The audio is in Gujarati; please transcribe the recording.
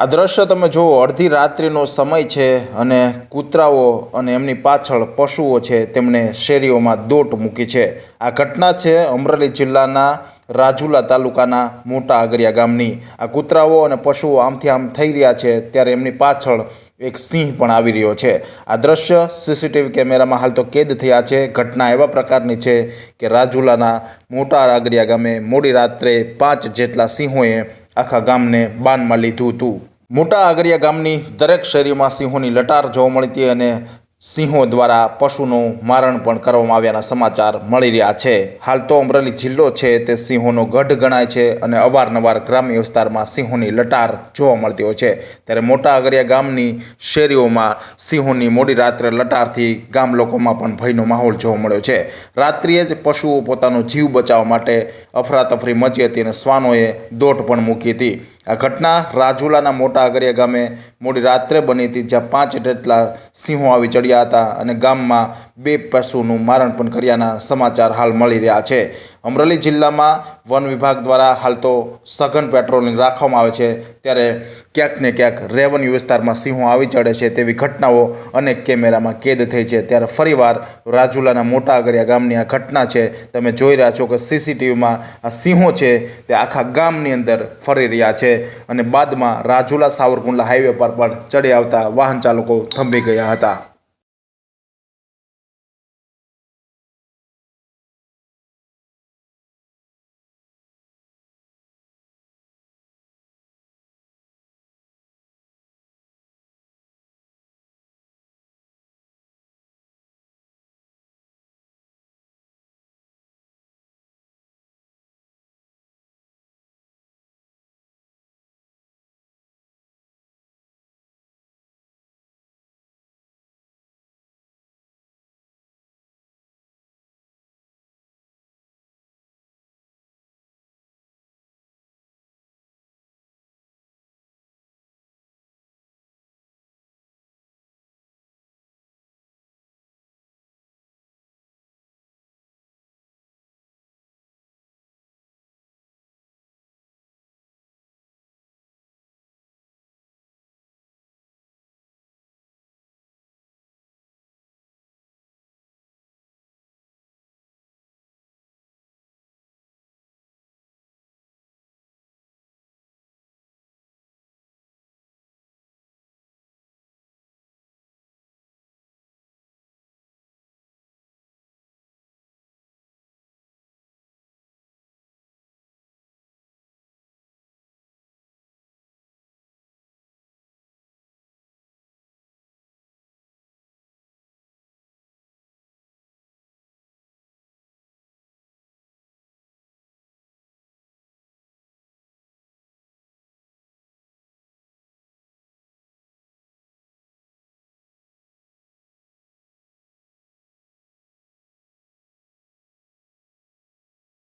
આ દ્રશ્ય તમે જુઓ, અડધી રાત્રિનો સમય છે અને કૂતરાઓ અને એમની પાછળ પશુઓ છે, તેમણે શેરીઓમાં દોટ મૂકી છે. આ ઘટના છે અમરેલી જિલ્લાના રાજુલા તાલુકાના મોટા આગરિયા ગામની. આ કૂતરાઓ અને પશુઓ આમથી આમ થઈ રહ્યા છે, ત્યારે એમની પાછળ એક સિંહ પણ આવી રહ્યો છે. આ દ્રશ્ય સીસીટીવી કેમેરામાં હાલ તો કેદ થયા છે. ઘટના એવા પ્રકારની છે કે રાજુલાના મોટા આગરિયા ગામે મોડી રાત્રે પાંચ જેટલા સિંહોએ આખા ગામને બાનમાં લીધું હતું. મોટા આગરિયા ગામની દરેક શેરીમાં સિંહોની લટાર જોવા મળી હતી અને સિંહો દ્વારા પશુનું મારણ પણ કરવામાં આવ્યાના સમાચાર મળી રહ્યા છે. હાલ તો અમરેલી જિલ્લો છે તે સિંહોનો ગઢ ગણાય છે અને અવારનવાર ગ્રામ્ય વિસ્તારમાં સિંહોની લટાર જોવા મળતી હોય છે. ત્યારે મોટા આગરિયા ગામની શેરીઓમાં સિંહોની મોડી રાત્રે લટારથી ગામ લોકોમાં પણ ભયનો માહોલ જોવા મળ્યો છે. રાત્રિએ જ પશુઓ પોતાનો જીવ બચાવવા માટે અફરાતફરી મચી હતી અને શ્વાનોએ દોટ પણ મૂકી હતી. આ ઘટના રાજુલાના મોટા આગરિયા ગામે મોડી રાત્રે બની હતી, જ્યાં પાંચ જેટલા સિંહો આવી ચડ્યા હતા અને ગામમાં બે પશુનું મારણ પણ કર્યાના સમાચાર હાલ મળી રહ્યા છે. અમરેલી જિલ્લામાં વન વિભાગ દ્વારા હાલ તો સઘન પેટ્રોલિંગ રાખવામાં આવે છે. ત્યારે ક્યાંક ને ક્યાંક રેવન્યુ વિસ્તારમાં સિંહો આવી ચડે છે તેવી ઘટનાઓ અનેક કેમેરામાં કેદ થઈ છે. ત્યારે ફરીવાર રાજુલાના મોટા આગરિયા ગામની આ ઘટના છે. તમે જોઈ રહ્યા છો કે સીસીટીવીમાં આ સિંહો છે તે આખા ગામની અંદર ફરી રહ્યા છે અને બાદમાં રાજુલા સાવરકુંડલા હાઈવે પર પણ ચડી આવતા વાહન ચાલકો થંભી ગયા હતા.